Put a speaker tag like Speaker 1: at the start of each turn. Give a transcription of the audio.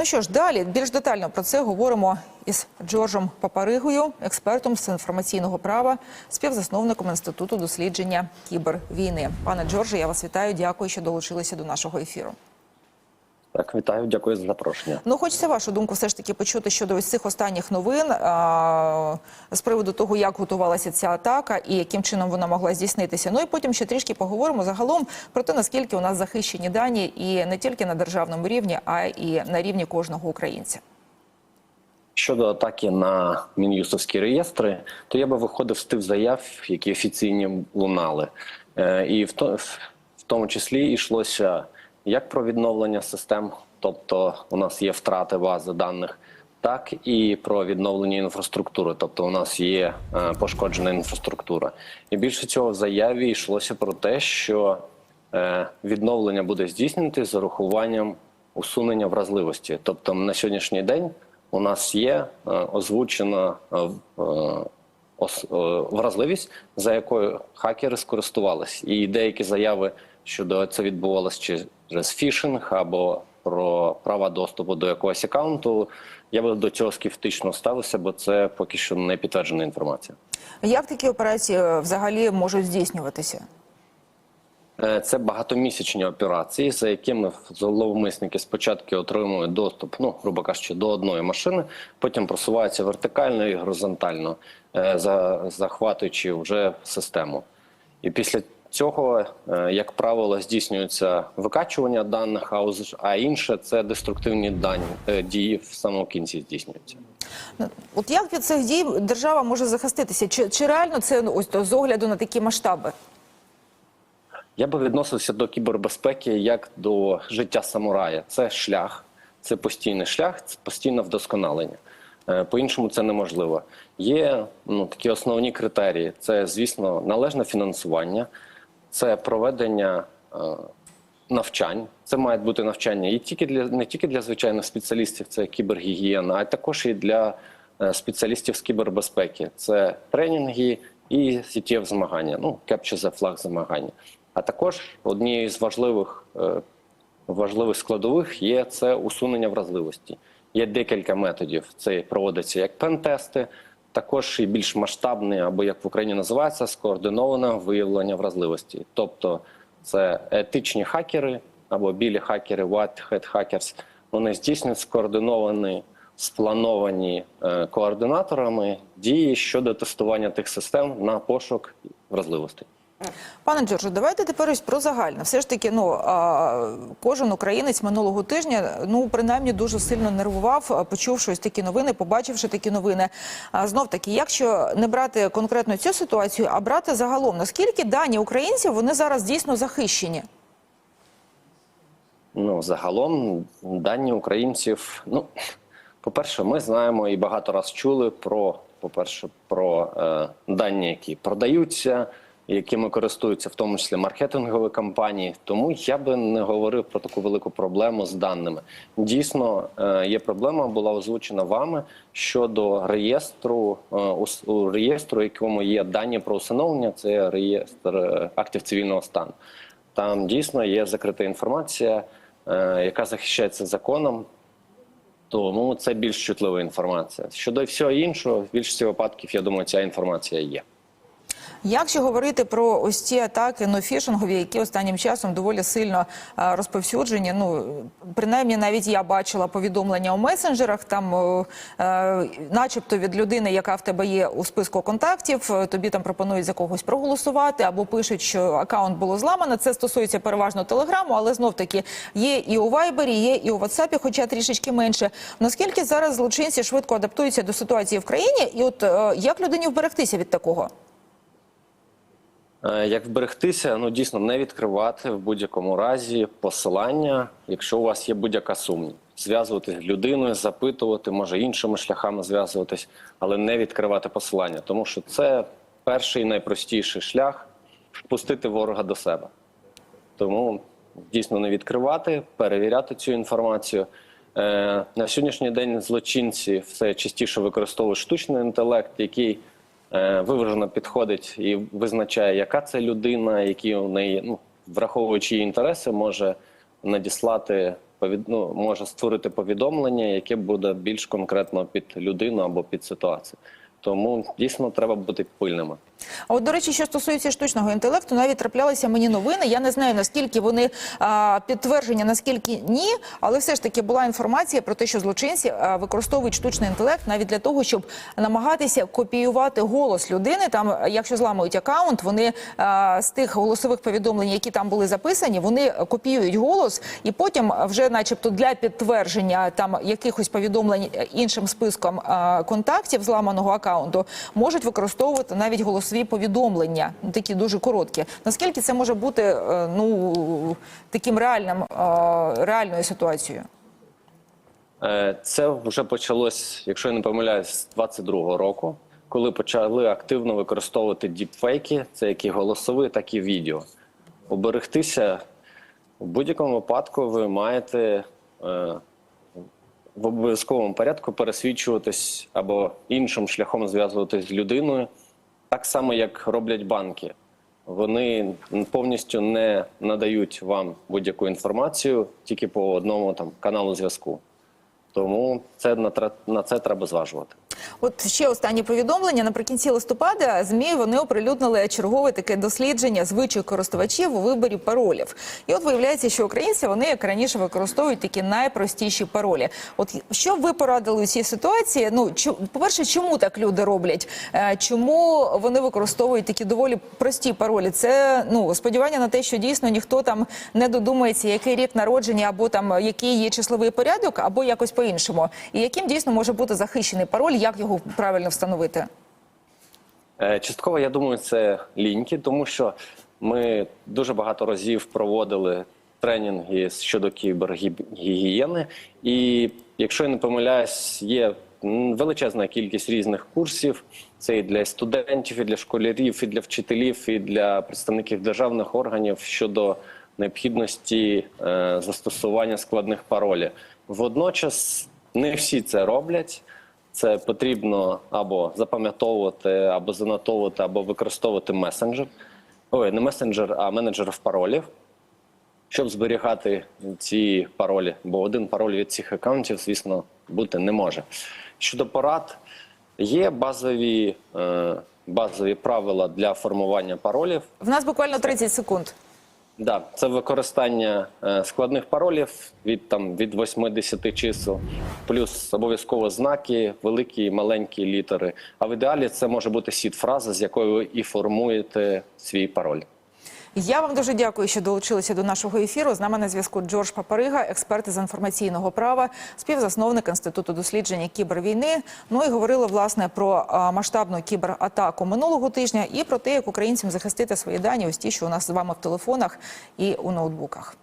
Speaker 1: Ну що ж, далі більш детально про це говоримо із Джорджем Папаригою, експертом з інформаційного права, співзасновником інституту дослідження кібервійни. Пане Джордже, я вас вітаю. Дякую, що долучилися до нашого ефіру.
Speaker 2: Так, вітаю, дякую за запрошення.
Speaker 1: Ну, хочеться вашу думку все ж таки почути щодо ось цих останніх новин а, з приводу того, як готувалася ця атака і яким чином вона могла здійснитися. Ну і потім ще трішки поговоримо загалом про те, наскільки у нас захищені дані і не тільки на державному рівні, а і на рівні кожного українця.
Speaker 2: Щодо атаки на мін'юстовські реєстри, то я би виходив з тих заяв, які офіційні лунали, Е, і в, то, в тому числі йшлося як про відновлення систем, тобто у нас є втрати бази даних, так і про відновлення інфраструктури, тобто у нас є е, пошкоджена інфраструктура. І більше цього в заяві йшлося про те, що е, відновлення буде здійснювати з урахуванням усунення вразливості. Тобто на сьогоднішній день у нас є е, озвучена ос- вразливість, за якою хакери скористувались, і деякі заяви щодо це відбувалося через фішинг або про права доступу до якогось аккаунту. Я би до цього скептично ставився, бо це поки що не підтверджена інформація.
Speaker 1: Як такі операції е, взагалі можуть здійснюватися?
Speaker 2: Е, Це багатомісячні операції, за якими зловмисники спочатку отримують доступ, ну грубо кажучи, до одної машини, потім просуваються вертикально і горизонтально, е, захватуючи вже систему. І після цього, е, як правило, здійснюється викачування даних, а інше це деструктивні дані е, дії в самому кінці здійснюються.
Speaker 1: Ну, От як від цих дій держава може захиститися? Чи, чи реально це ну, ось з огляду на такі масштаби?
Speaker 2: Я би відносився до кібербезпеки як до життя самурая. Це шлях, це постійний шлях, це постійне вдосконалення. Е, По-іншому це неможливо. Є ну, такі основні критерії: це, звісно, належне фінансування, це проведення е, навчань. Це мають бути навчання і тільки для не тільки для звичайних спеціалістів, це кібергігієна, а також і для е, спеціалістів з кібербезпеки. Це тренінги і CTF змагання, ну Capture the Flag змагання. А також однією з важливих е, важливих складових є це усунення вразливості. Є декілька методів. Це проводиться як пентести, також і більш масштабне, або як в Україні називається, скоординоване виявлення вразливості. Тобто це етичні хакери або білі хакери, white hat hackers. Вони здійснюють скоординовані, сплановані е, координаторами дії щодо тестування тих систем на пошук вразливостей.
Speaker 1: Пане Джордже, давайте тепер ось про загальне. Все ж таки, ну кожен українець минулого тижня, ну принаймні дуже сильно нервував, почувши ось такі новини, побачивши такі новини. Знов таки, якщо не брати конкретно цю ситуацію, а брати загалом, наскільки дані українців вони зараз дійсно захищені?
Speaker 2: Ну, загалом дані українців. Ну, по-перше, ми знаємо і багато раз чули про, по-перше, про е, дані, які продаються, якими користуються, в тому числі маркетингові компанії. Тому я би не говорив про таку велику проблему з даними. Дійсно, е, є проблема, була озвучена вами щодо реєстру е, у реєстру, якому є дані про усиновлення. Це реєстр е, актів цивільного стану. Там дійсно є закрита інформація, яка захищається законом. Тому це більш чутлива інформація. Щодо всього іншого, в більшості випадків, я думаю, ця інформація є.
Speaker 1: Якщо говорити про ось ці атаки ну, фішингові, які останнім часом доволі сильно а, розповсюджені. Ну принаймні, навіть я бачила повідомлення у месенджерах, там, о, е, начебто, від людини, яка в тебе є у списку контактів, е, тобі там пропонують за когось проголосувати або пишуть, що акаунт було зламано. Це стосується переважно телеграму, але знов таки є і у Вайбері, є і у Ватсапі, хоча трішечки менше. Наскільки зараз злочинці швидко адаптуються до ситуації в країні, і от е, як людині вберегтися від такого?
Speaker 2: Е, Як вберегтися, ну дійсно не відкривати в будь-якому разі посилання, якщо у вас є будь-яка сумнів. Зв'язуватись з людиною, запитувати, може іншими шляхами зв'язуватись, але не відкривати посилання, тому що це перший найпростіший шлях впустити ворога до себе. Тому дійсно не відкривати, перевіряти цю інформацію. Е, на сьогоднішній день злочинці все частіше використовують штучний інтелект, який виважено підходить і визначає, яка це людина, які у неї, ну, враховуючи її інтереси, може надіслати ну, може створити повідомлення, яке буде більш конкретно під людину або під ситуацію. Тому дійсно треба бути пильними.
Speaker 1: А от, до речі, що стосується штучного інтелекту, навіть траплялися мені новини. Я не знаю, наскільки вони а, підтверджені, наскільки ні, але все ж таки була інформація про те, що злочинці а, використовують штучний інтелект навіть для того, щоб намагатися копіювати голос людини. Там, якщо зламують акаунт, вони а, з тих голосових повідомлень, які там були записані, вони копіюють голос, і потім вже, начебто, для підтвердження там якихось повідомлень іншим списком а, контактів зламаного акаунту, можуть використовувати навіть голосові повідомлення, ну, такі дуже короткі. Наскільки це може бути е, ну таким реальним е, реальною ситуацією?
Speaker 2: Е, Це вже почалось, якщо я не помиляюсь, з 22-го року, коли почали активно використовувати діпфейки, це як і голосові, так і відео. Уберегтися в будь-якому випадку ви маєте в обов'язковому порядку пересвідчуватись або іншим шляхом зв'язуватись з людиною, так само як роблять банки. Вони повністю не надають вам будь-яку інформацію тільки по одному там каналу зв'язку. Тому це на на це треба зважувати.
Speaker 1: От ще останнє повідомлення. Наприкінці листопада ЗМІ вони оприлюднили чергове таке дослідження звичай користувачів у виборі паролів. І от виявляється, що українці вони як раніше використовують такі найпростіші паролі. От що ви порадили у цій ситуації? Ну чу- по-перше, чому так люди роблять? Е, Чому вони використовують такі доволі прості паролі? Це ну сподівання на те, що дійсно ніхто там не додумається, який рік народження, або там який є числовий порядок, або якось по-іншому. І яким дійсно може бути захищений пароль, як його правильно встановити?
Speaker 2: Е, Частково, я думаю, це ліньки, тому що ми дуже багато разів проводили тренінги щодо кібергігієни. І якщо я не помиляюсь, є величезна кількість різних курсів. Це і для студентів, і для школярів, і для вчителів, і для представників державних органів щодо необхідності е, застосування складних паролів. Водночас не всі це роблять. Це потрібно або запам'ятовувати, або занотовувати, або використовувати месенджер. Ой, не месенджер, а менеджер паролів, щоб зберігати ці паролі. Бо один пароль від цих аккаунтів, звісно, бути не може. Щодо порад, є базові, е, базові правила для формування паролів.
Speaker 1: В нас буквально 30 секунд.
Speaker 2: Да, це використання е, складних паролів від там від 80 чисел, плюс обов'язково знаки, великі і маленькі літери. А в ідеалі це може бути сіт фраза, з якою ви і формуєте свій пароль.
Speaker 1: Я вам дуже дякую, що долучилися до нашого ефіру. З нами на зв'язку Джордж Папарига, експерт із інформаційного права, співзасновник інституту дослідження кібервійни. Ну і говорили власне про масштабну кібератаку минулого тижня і про те, як українцям захистити свої дані, ось ті, що у нас з вами в телефонах і у ноутбуках.